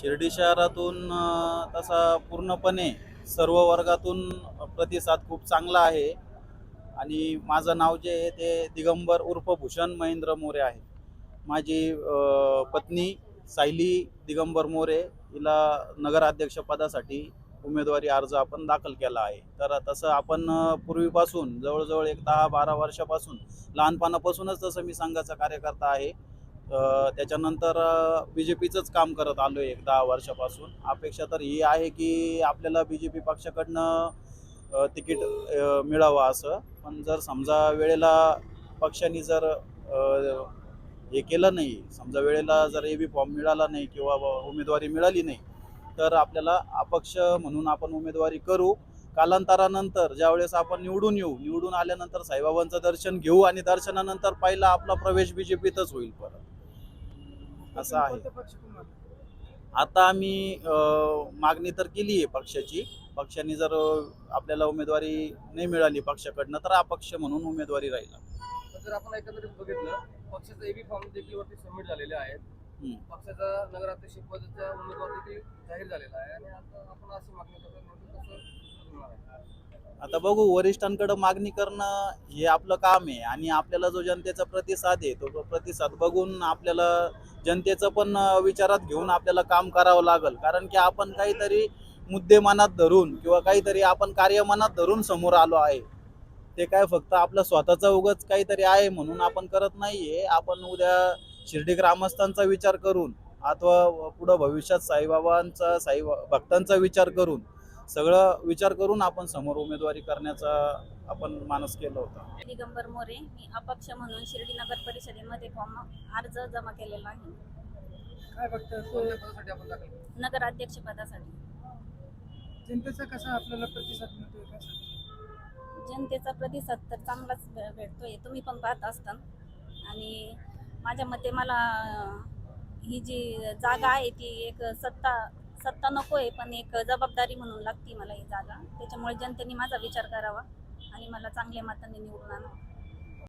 शिर्डी शहरातून तसा पूर्णपणे सर्व वर्गातून प्रतिसाद खूप चांगला आहे. आणि माझं नाव जे आहे ते दिगंबर उर्फ भूषण महेंद्र मोरे आहे. माझी पत्नी सायली दिगंबर मोरे हिला नगराध्यक्षपदासाठी उमेदवारी अर्ज आपण दाखल केला आहे. तर तसं आपण पूर्वीपासून जवळजवळ एक दहा बारा वर्षापासून लहानपणापासूनच तसं मी संघाचा कार्यकर्ता आहे. त्याच्यानंतर बी जे पीचंच काम करत आलो आहे एक दहा वर्षापासून. अपेक्षा तर ही आहे की आपल्याला बी जे पी पक्षाकडनं तिकीट मिळावं असं. पण जर समजा वेळेला पक्षाने जर हे केलं नाही समजा वेळेला जर ए बी फॉर्म मिळाला नाही किंवा उमेदवारी मिळाली नाही तर आपल्याला अपक्ष म्हणून आपण उमेदवारी करू. कालांतरानंतर ज्यावेळेस आपण निवडून येऊ निवडून आल्यानंतर साईबाबांचं दर्शन घेऊ आणि दर्शनानंतर पहिला आपला प्रवेश बी जे पीतच होईल परत. असं आहे? आता आम्ही मागणी तर केली आहे पक्षाची. पक्षाने जर आपल्याला उमेदवारी नाही मिळाली पक्षाकडनं तर अपक्ष म्हणून उमेदवारी राहील. तर जर आपण एकंदरीत बघितलं पक्षाचे एबी फॉर्म देखील वरती सबमिट झालेले आहेत. पक्षाचा नगराध्यक्ष पदाचा उमेदवार देखील जाहीर झालेला आहे. आणि आता आपण अशी मागणी करतो आता बघू वरिष्ठांकडे मागणी करणं हे आपलं काम आहे आणि आपल्याला जो जनतेचा प्रतिसाद आहे तो प्रतिसाद बघून आपल्याला जनतेचं पण विचारात घेऊन आपल्याला काम करावं लागेल. कारण की आपण काहीतरी मुद्दे मनात धरून किंवा काहीतरी आपण कार्य मनात धरून समोर आलो आहे. ते काय फक्त आपलं स्वतःचा उगच काहीतरी आहे म्हणून आपण करत नाहीये. आपण उद्या शिर्डी ग्रामस्थांचा विचार करून अथवा पुढं भविष्यात साईबाबांचा साई भक्तांचा विचार करून सगळं विचार करून आपण समोर उमेदवारी करण्याचा आपण मानस केलं होतं. दिगंबर मोरे मी अपक्ष म्हणून शिर्डी नगर परिषदेमध्ये फॉर्म अर्ज जमा केलेला आहे. काय बघता कोणत्या पदासाठी आपण दाखल केलं? नगराध्यक्ष पदासाठी. जनतेचा कसा आपल्याला प्रतिसाद मिळतोय? जनतेचा प्रतिसाद तर चांगलाच भे- भेटतोय. तुम्ही पण पाहत असता आणि माझ्या मते मला अं, ही जी जागा आहे ती एक सत्ता सत्ता नको आहे पण एक जबाबदारी म्हणून लागती मला ही जागा. त्याच्यामुळे जनतेने माझा विचार करावा आणि मला चांगल्या मताने निवडून आणावं.